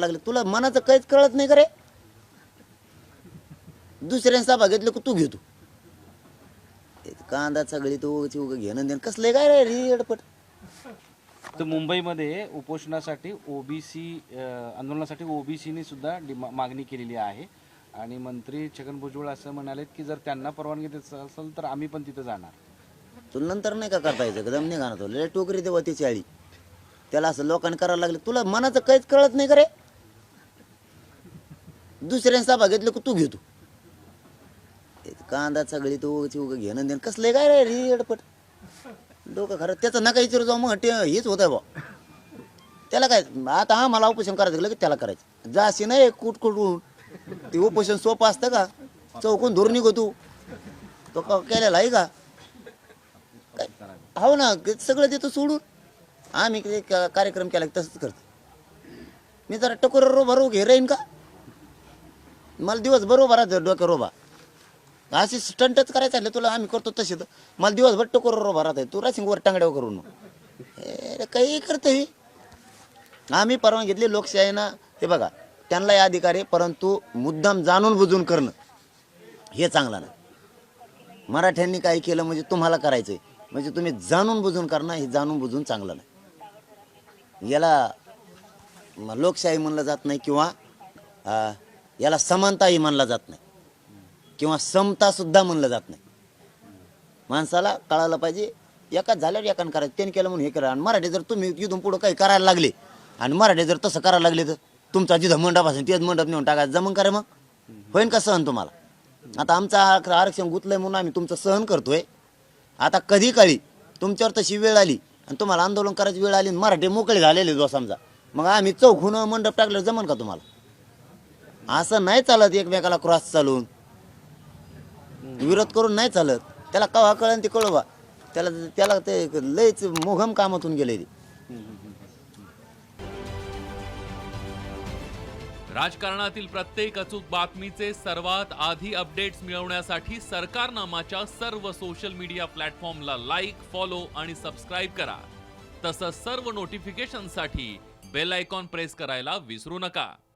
लागले. तुला मनाचं काहीच कळत नाही का रे? दुसऱ्या सभा घेतली की तू घेतो. ते कांदा सगळी तो उग घेणं देणं. कसलं काय रे रे अडपट तर मुंबईमध्ये उपोषणासाठी ओबीसी आंदोलनासाठी ओबीसीने सुद्धा डिमा मागणी केलेली आहे. आणि मंत्री छगन भुजबळ असं म्हणालेत की जर त्यांना परवानगी देत असेल तर आम्ही पण तिथं जाणार. तुला नंतर नाही का करता यायचं? दम नाही लय टोकरी देवा त्याची आळी त्याला असं लोकांनी करायला लागले. तुला मनाचं काहीच कळत नाही का रे दुसऱ्या सभा घेतली की तू घेतो कांदा सगळी तो उग घेणं देणं. कसलं काय रे रे अडपट डोकं खरं त्याचं नका विचारू जाऊ मग ते हेच होत आहे बा त्याला काय आता हा मला उपोषण करायचं की त्याला करायचं. जाशी नाही कुट कुटून ते उपोषण सोपं असतं का? चौकून धरून निघो तू. तो का केलेला आहे का? काय? हो ना सगळं देतो सोडून. आम्ही का- कार्यक्रम केला की तसंच करतो. मी जरा टकोर रो रोग घे राहीन का? मला दिवस बरोबर राहतो डोक्या रोबा असे स्टंटच करायचं आहे तुला आम्ही करतो तसे तर. मला दिवसभर टोकर रोबा राहत तू राहशील वर टांगड्यावर करून हे काही करते ही. आम्ही परवानगी घेतली लोकशाहीनं हे बघा त्यांनाही अधिकार आहे परंतु मुद्दाम जाणून बुजून करणं हे चांगलं नाही. मराठ्यांनी काही केलं म्हणजे तुम्हाला करायचं आहे म्हणजे तुम्ही जाणून बुजून करणं हे जाणून बुजून चांगलं नाही. याला लोकशाही म्हणलं जात नाही किंवा याला समानताही म्हणलं जात नाही. किंवा समता सुद्धा म्हणलं जात नाही. माणसाला कळायला पाहिजे एकाच झाल्यावर एकानं करायचं. त्याने केलं म्हणून हे करा. आणि मराठी जर तुम्ही इथून पुढं काही करायला लागले आणि मराठी जर तसं करायला लागले तर तुमचा जिथं मंडप असेल तेच मंडप नेऊन टाकायचं. जमन करा मग. होईन का सहन तुम्हाला? आता आमचं आरक्षण गुतलंय म्हणून आम्ही तुमचं सहन करतोय. आता कधी काळी? तुमच्यावर तशी वेळ आली आणि तुम्हाला आंदोलन करायची वेळ आली आणि मराठी मोकळे झालेले जो समजा. मग आम्ही चौखून मंडप टाकलं जमन का तुम्हाला? असं नाही चालत एकमेकाला क्रॉस चालून. विरोध करून नाही चालत. त्याला कवा कळन ते कळवा. त्याला त्याला ते लयच मोघम कामातून गेले राजकारणातील प्रत्येक अचूक बातमीचे सर्वात आधी अपडेट्स मिळवण्यासाठी सरकारनामाच्या सर्व सोशल मीडिया प्लॅटफॉर्मला लाईक फॉलो आणि सबस्क्राईब करा. तसंच सर्व नोटिफिकेशनसाठी बेल आयकॉन प्रेस करायला विसरू नका.